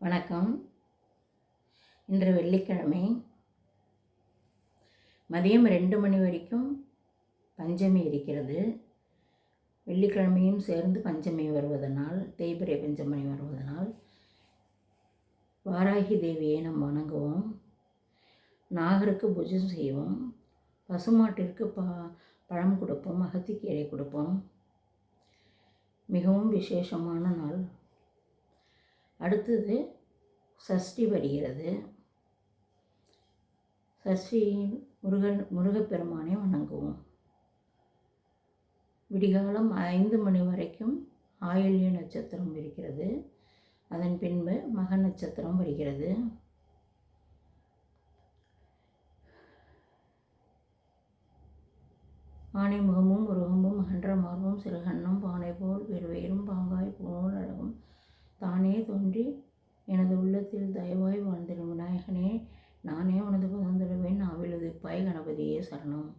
வணக்கம். இன்று வெள்ளிக்கிழமை மதியம் ரெண்டு மணி வரைக்கும் பஞ்சமி இருக்கிறது. வெள்ளிக்கிழமையும் சேர்ந்து பஞ்சமி வருவதனால் தேய்பிரை பஞ்சமி வருவதனால் வாராகி தேவியை நாம் வணங்குவோம். நாகருக்கு பூஜை செய்வோம். பசுமாட்டிற்கு ப பழம் கொடுப்போம். அகத்திக்கீரை கொடுப்போம். மிகவும் விசேஷமான நாள். அடுத்தது சஷ்டி வருகிறது. சஷ்டியின் முருகன் முருகப்பெருமானை வணங்குவோம். விடிகாலம் ஐந்து மணி வரைக்கும் ஆயுள்ய நட்சத்திரம் இருக்கிறது. அதன் பின்பு மக நட்சத்திரம் வருகிறது. ஆனைமுகமும் உருகமும் அகன்ற மார்பும் சிறுகண்ணும் நானே தோன்றி எனது உள்ளத்தில் தயவாய் வாழ்ந்திடும் விநாயகனே நானே உனது பதந்தருவேன் நாவில் உதிப்பாய் கணபதியே சரணம்.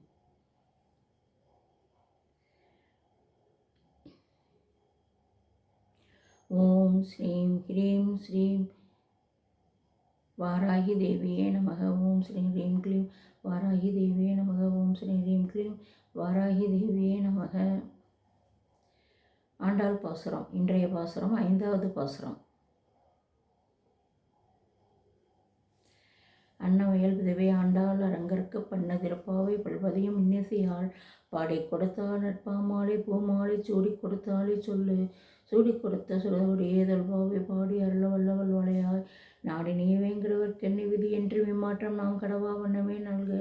ஓம் ஸ்ரீம் ஹ்ரீம் ஸ்ரீம் வாராகி தேவியே நமக. ஓம் ஸ்ரீ ஹ்ரீம் க்ளீம் வாராகி தேவியே நமக. ஓம் ஸ்ரீ ஹ்ரீம் க்ளீம் வாராகி தேவியே நமக. ஆண்டாள் பாசுரம் இன்றைய பாசுரம் ஐந்தாவது பாசுரம். அன்னவயல் விதவை ஆண்டாள் அரங்கற்கு பண்ண திறப்பாவை பல்வதையும் இன்னிசையாள் பாடை கொடுத்தாள் நட்பாமாலை பூமாலை சூடி கொடுத்தாலே சொல்லு. சூடி கொடுத்த சுடவுடைய ஏதல்பாவை பாடி அருள வல்லவள் வளையாய் நாடி நீ கெண்ணி விதி என்று விமாற்றம் நாம் கடவா வண்ணமே நல்கு.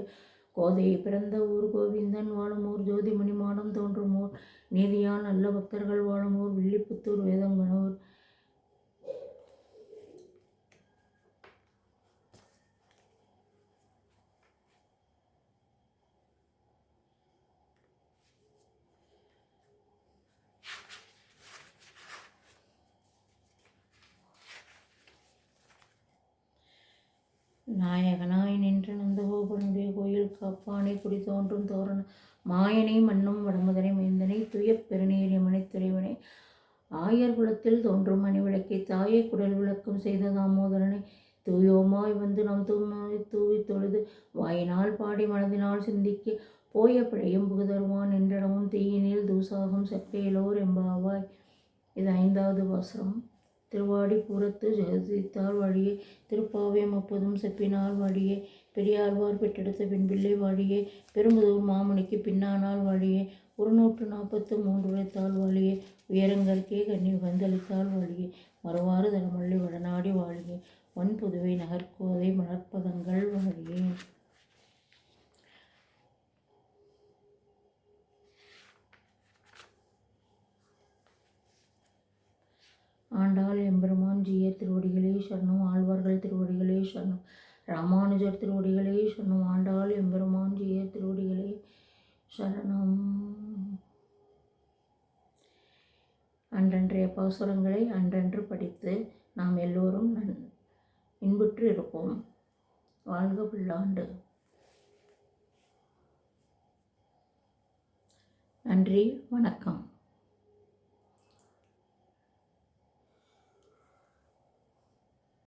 கோதை பிறந்த ஊர் கோவிந்தன் வாழும் ஊர் ஜோதி மாடம் தோன்றும் ஊர். நீதியான் நல்ல பக்தர்கள் வாழும் ஊர் வில்லிபுத்தூர் வேதங்கனூர் நாயகனாய் நின்ற நந்தகோபனுடைய கோயில் காப்பானை குடி தோன்றும் தோரண மாயனை மண்ணும் வடமுதனை மைந்தனை துய பெருநீரியமனை துறைவனை. ஆயர் குலத்தில் தோன்றும் மணிவிளக்கை தாயை குடல் விளக்கம் செய்த தாமோதரனை தூயோமாய் வந்து நாம் தூமாய் தூவி தொழுது வாயினால் பாடி மனதினால் சிந்திக்க போய பிழையும் புகுதருவான் என்றடமும் தீயினில் தூசாகும் செப்பையிலோர் எம்பாவாய். இது ஐந்தாவது வாசனம் திருவாடி பூரத்து வழியே திருப்பாவையம் முப்பதும் செப்பினால் வழியே பெரியாழ்வார் பெற்றெடுத்த பின்பிள்ளை வழியே பெருமுதூர் மாமணிக்கு பின்னானால் வழியே ஒரு நூற்று நாற்பத்து மூன்று உழைத்தால் வழியே உயரங்கற்கே கண்ணி வந்தளித்தால் வழியே மறுவாறு தரமல்லி வடநாடி வாழியே ஒன் புதுவை நகர்கோதை மலர்ப்பதங்கள் வழியே. ஆண்டாள் எம்பெருமான் ஜீயர் திருவடிகளே சரணம் ஆழ்வார்கள் திருவடிகளே சரணம் ராமானுஜர் திருவடிகளே சரணம் ஆண்டாள் எம்பெருமான் ஜீயர் திருவடிகளே சரணம் அன்றன்றைய பாசுரங்களை அன்றன்று படித்து நாம் எல்லோரும் நன் இன்புற்று இருப்போம். வாழ்க புல்லாண்டு. நன்றி வணக்கம்.